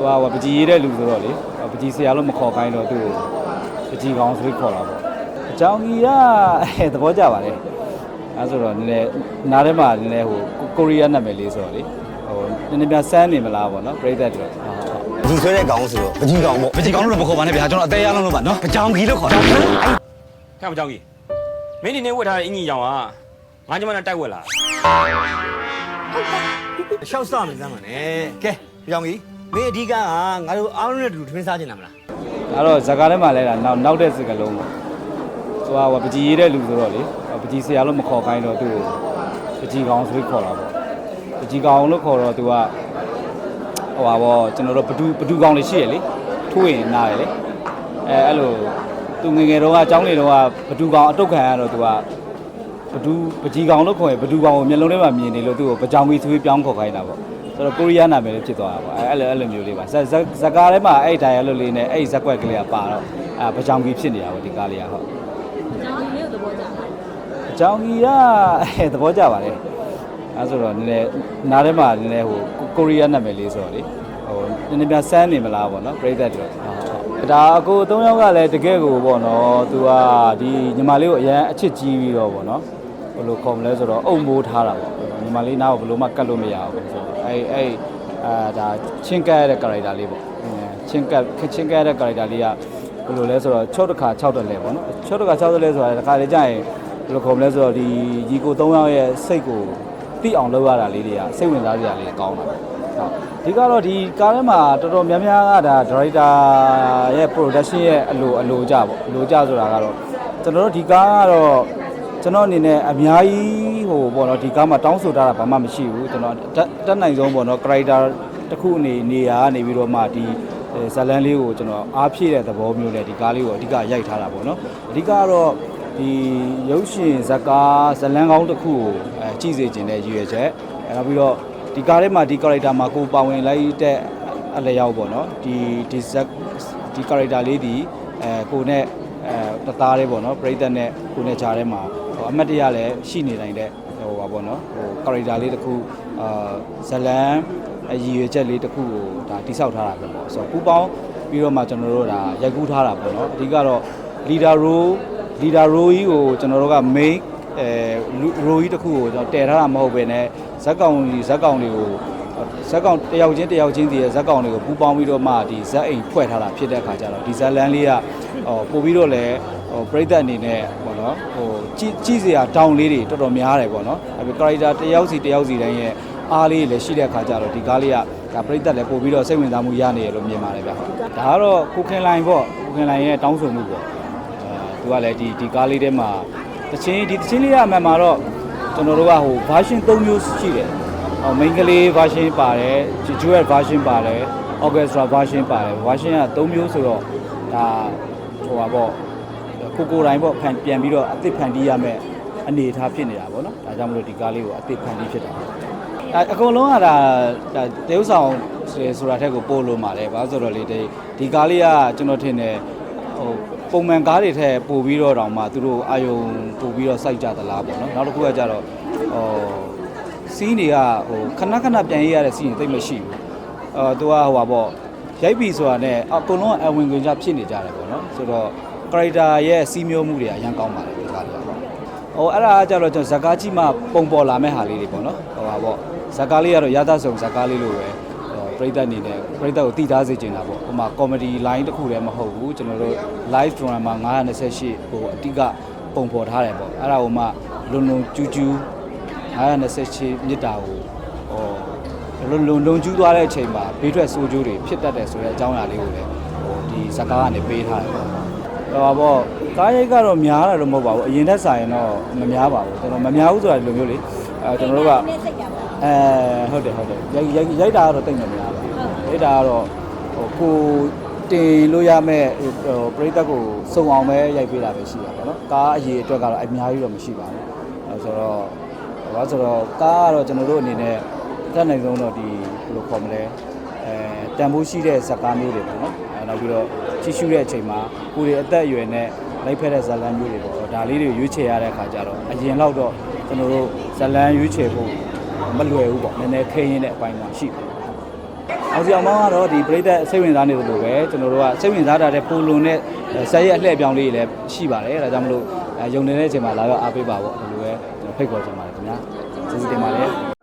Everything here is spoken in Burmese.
သူကဟိုပကြီးရေးတဲ့လူဆိုတော့လေပကြီးဆရာလို့မခေါ်ခိုင်းတော့သူ့ကိုပကြီးကောင်းဆိုပြီးခေါ်တာပေါ့အကြောင်းကြီးကအဲသဘောကျပါလေအဲဆိုတော့နည်းနည်းနားထဲမှာနည်းနည်းဟိုကိုရီးယားနာမည်လေးဆိုတော့လေဟိုနည်းနည်းများစမ်းနေမလားပေါ့နော်ပြိသက်တွေဟုတ်ဟုတ်ဒီဆွဲတဲ့ကောင်ဆိုတော့ပကြီးကောင်ပေါ့ပကြီးကောင်းလို့မခေါ်ပါနဲ့ဗျာကျွန်တော်အသေးရလုံးလို့ပါနော်ပကြောင်ကြီးလို့ခေါ်တာဟဲ့မကြောင်ကြီးမင်းဒီနေ့ဝတ်ထားတဲ့အင်ကြီးရောင်ကငါကျမနဲ့တိုက်ဝက်လာရှောက်စမယ်စမ်းပါနဲ့ကဲဒီကောင်ကြီး မင်းအဓိကကငါတို့အားလုံးနဲ့တူထမင်းစားကျင်တာမလား အဲ့တော့ဇာကာထဲမှာလဲတာနောက်နောက်တဲ့စကလုံးပေါ့သူကဟိုပကြီးရေးတဲ့လူဆိုတော့လေပကြီးဆရာလို့မခေါ်ခိုင်းတော့သူ့ကိုပကြီးကောင်းဆိုပြီးခေါ်တာပေါ့ပကြီးကောင်းလို့ခေါ်တော့သူကဟိုပါပေါ့ကျွန်တော်တို့ဘဒူဘဒူကောင်းလေးရှိရလေထိုးရင်နားရလေအဲအဲ့လိုသူငယ်ငယ်တော့ကအเจ้าနေတော့ကဘဒူကောင်းအတုတ်ခံရတော့သူကဘဒူပကြီးကောင်းလို့ခေါ်ရင်ဘဒူကောင်းကိုမျက်လုံးထဲမှာမြင်နေလို့သူ့ကိုပကြောင်ကြီးဆိုပြီးပြောင်းခေါ်ခိုင်းတာပေါ့ ဆိုတော့ကိုရီးယားနာမည်လေးဖြစ်သွားတာပေါ့အဲအဲ့လိုအဲ့လိုမျိုးလေးပါဇက်ဇက်ဇက်ကားထဲမှာအဲ့တိုင်းအဲ့လိုလေးနဲ့အဲ့ဇက်ကွက်ကလေးကပါတော့အဲပကြောင်ကြီးဖြစ်နေတာပေါ့ဒီကားလေးကဟုတ်ကျောင်းလေးကိုသဘောကျတယ်အကြောင်းကြီးကအဲသဘောကျပါလေအဲဆိုတော့နည်းနည်းနားထဲမှာနည်းနည်းဟိုကိုရီးယားနာမည်လေးဆိုတော့လေဟိုနည်းနည်းများစမ်းနေမလားပေါ့နော်ပြိသက်တွေဟုတ်ဟုတ်ဒါအကို၃ယောက်ကလည်းတကယ်ကိုပေါ့နော်သူကဒီညီမလေးကိုအရန်အချစ်ကြီးပြီးတော့ပေါ့နော်ဘယ်လိုခေါ်မလဲဆိုတော့အုံမိုးထားတာပေါ့ညီမလေးနားကိုဘယ်လိုမှကတ်လို့မရဘူးဆိုတော့ အဲအဲအာဒါချင်းကဲတဲ့ character လေးပေါ့ချင်းကဲချင်းကဲတဲ့ character လေးကဘယ်လိုလဲဆိုတော့6တစ်ခါ6တက်လဲပေါ့နော်6တစ်ခါ6တက်လဲဆိုတာတစ်ခါလေကြာရင်ဘယ်လိုခေါ်မလဲဆိုတော့ဒီရီကို၃ယောက်ရဲ့စိတ်ကိုတိအောင်လုပ်ရတာလေးတွေကစိတ်ဝင်စားစရာလေးကောင်းတာဟုတ်ဒီကတော့ဒီကားထဲမှာတော်တော်များများကဒါဒါရိုက်တာရဲ့ production ရဲ့အလိုအလိုကြပေါ့အလိုကြဆိုတာကတော့ကျွန်တော်တို့ဒီကားကတော့ကျွန်တော်အနေနဲ့အများကြီး ဟိုပေါ့နော်ဒီကားမှာတောင်းဆိုထားတာဘာမှမရှိဘူးကျွန်တော်တက်တက်နိုင်ဆုံးပေါ့နော် character တစ်ခုအနေနေရာကနေပြီးတော့မှဒီဇလန်လေးကိုကျွန်တော်အားဖြည့်တဲ့သဘောမျိုးနဲ့ဒီကားလေးကိုအဓိကရိုက်ထားတာပေါ့နော်အဓိကကတော့ဒီရုပ်ရှင်ဇာတ်ကားဇတ်လန်းကောင်းတစ်ခုကိုအဲကြည့်စေခြင်းတဲ့ရည်ရွယ်ချက်အဲနောက်ပြီးတော့ဒီကားထဲမှာဒီ character မှာကိုပါဝင်လိုက်တဲ့အလျောက်ပေါ့နော်ဒီဒီဇက်ဒီ character လေးဒီအဲကိုနဲ့အဲတသားလေးပေါ့နော်ပြိသက်နဲ့ကိုနဲ့ဂျားထဲမှာဟို အမတ်တရလည်းရှိနေနိုင်တဲ့ဟိုပါပေါ့နော်ဟို character လေးတစ်ခုအာဇတ်လန်းအရည်ရွယ်ချက်လေးတစ်ခုကိုဒါတိဆောက်ထားတာပဲပေါ့ဆိုတော့ပူပေါင်းပြီးတော့မှကျွန်တော်တို့ဒါရိုက်ကူးထားတာပေါ့နော်အဓိကတော့ leader role လီဒါရိုးကြီးကိုကျွန်တော်တို့က main အဲရိုးကြီးတစ်ခုကိုကျွန်တော်တည်ထားတာမဟုတ်ပဲねဇက်ကောင်ကြီးဇက်ကောင်တွေကိုဇက်ကောင်တယောက်ချင်းတယောက်ချင်းစီရဲ့ဇက်ကောင်တွေကိုပူပေါင်းပြီးတော့မှဒီဇက်အိမ်ဖွဲ့ထားတာဖြစ်တဲ့အခါကျတော့ဒီဇက်လန်းလေးကဟိုပို့ပြီးတော့လည်း ဟိုပြိသက်အနေနဲ့ပေါ့နော်ဟိုကြည့်ကြည့်စရာတောင်းလေးတွေတော်တော်များတယ်ပေါ့နော်အဲ character တယောက်စီတယောက်စီတိုင်းရဲ့အားလေးလည်းရှိတဲ့အခါကျတော့ဒီကားလေးကဒါပြိသက်လည်းပို့ပြီးတော့စိတ်ဝင်စားမှုရနေတယ်လို့မြင်ပါတယ်ဗျဒါကတော့ကိုခင်လိုင်ပေါ့ကိုခင်လိုင်ရဲ့တောင်းဆိုမှုပေါ့အဲသူကလည်းဒီဒီကားလေးထဲမှာတချင်းဒီတချင်းလေးရအမှန်မှာတော့ကျွန်တော်တို့ကဟို version 3မျိုးရှိတယ်ဟို main ကလေး version ပါတယ် duet version ပါတယ် orchestra version ပါတယ် version က3မျိုးဆိုတော့ဒါဟိုပါပေါ့ ကိုကိုတိုင်းပေါ့ဖန်ပြန်ပြီးတော့အသစ်ဖန်တီးရမယ်အနေအထားဖြစ်နေတာပေါ့နော်ဒါကြောင့်မလို့ဒီကားလေးကိုအသစ်ဖန်တီးဖြစ်တာအဲအကုန်လုံးကဒါဒါတေဥဆောင်ဆိုတာထက်ကိုပို့လို့มาတယ်ဘာလို့ဆိုတော့လေဒီဒီကားလေးကကျွန်တော်ထင်တယ်ဟိုပုံမှန်ကားတွေထက်ပို့ပြီးတော့တောင်မှသူတို့အာယုံပို့ပြီးတော့စိုက်ကြသလားပေါ့နော်နောက်တစ်ခုကကြတော့ဟိုစီးတွေကဟိုခဏခဏပြန်ရေးရတဲ့စီးတွေတိတ်မရှိဘူးအော်သူကဟိုပါပေါ့ရိုက်ပြီဆိုတာနဲ့အကုန်လုံးအဝင်ခွင့်ကြဖြစ်နေကြတယ်ပေါ့နော်ဆိုတော့ character ရဲ့စီးမျိုးမှုတွေကအရင်ကောင်းပါတယ်ဒီကားလေးကပေါ့ဟိုအဲ့ဒါကကြတော့ကျွန်တော်ဇကားကြီးမှပုံပေါ်လာမဲ့ဟာလေးတွေပေါ့နော်ဟိုပါပေါ့ဇကားလေးကတော့ရသဆုံဇကားလေးလိုပဲပရိသတ်အနေနဲ့ပရိသတ်ကိုတည်ထားစေချင်တာပေါ့ဟိုမှာ comedy line တစ်ခုတည်းမဟုတ်ဘူးကျွန်တော်တို့ live drama 928ဟိုအတိကပုံဖော်ထားတယ်ပေါ့အဲ့ဒါဟိုမှလွန်လွန်ကျူးကျူး928မြစ်တာကိုဟိုလွန်လွန်လွန်ကျူးသွားတဲ့အချိန်မှာဘေးထွက်ဆိုးကျိုးတွေဖြစ်တတ်တယ်ဆိုတဲ့အကြောင်းအရာလေးကိုလည်းဟိုဒီဇကားကနေပေးထားတယ်ပေါ့ ဟိုပါပေါ့ကားရိုက်ကတော့များတာတော့မဟုတ်ပါဘူးအရင်ထက်စာရင်တော့မများပါဘူးကျွန်တော်မများဘူးဆိုတာဒီလိုမျိုးလေအဲကျွန်တော်တို့ကနဲ့စိတ်ကြပါအဲဟုတ်တယ်ဟုတ်တယ်ရိုက်ရိုက်ရိုက်တာကတော့တိတ်မများပါဘူးရိုက်တာကတော့ဟိုကိုတင်လို့ရမဲ့ဟိုပရိသတ်ကိုစုံအောင်ပဲရိုက်ပေးတာပဲရှိတာပေါ့နော်ကားအရေးအတွက်ကတော့အများကြီးတော့မရှိပါဘူးအဲဆိုတော့ဘာဆိုတော့ကားကတော့ကျွန်တော်တို့အနေနဲ့အတက်နိုင်ဆုံးတော့ဒီဘယ်လိုခေါ်မလဲအဲတန်ဖိုးရှိတဲ့ဇာတ်ကားမျိုးတွေပေါ့နော်အဲ နောက်ပြီးတော့ချီရှုတဲ့အချိန်မှာကိုယ်ရဲ့အသက်အရွယ်နဲ့လိုက်ဖက်တဲ့ဇာတ်လမ်းမျိုးတွေပေါ့ဒါလေးတွေရွေးချယ်ရတဲ့အခါကျတော့အရင်တော့တော့ကျွန်တော်တို့ဇာတ်လမ်းရွေးချယ်ဖို့မလွယ်ဘူးပေါ့နည်းနည်းခဲရင်းတဲ့အပိုင်းမှာရှိတယ်အအောင်စီအောင်မောင်းကတော့ဒီပရိသတ်စိတ်ဝင်စားနေသလိုပဲကျွန်တော်တို့ကစိတ်ဝင်စားတာတဲ့ပိုလွန်တဲ့ဆက်ရက်အလှည့်အပြောင်းလေးတွေလည်းရှိပါတယ်အဲဒါကြောင့်မလို့ယုံနေတဲ့အချိန်မှာလာတော့အားပေးပါပေါ့ဒီလိုပဲကျွန်တော်ဖိတ်ခေါ်ချင်ပါတယ်ခင်ဗျာကျေးဇူးတင်ပါတယ်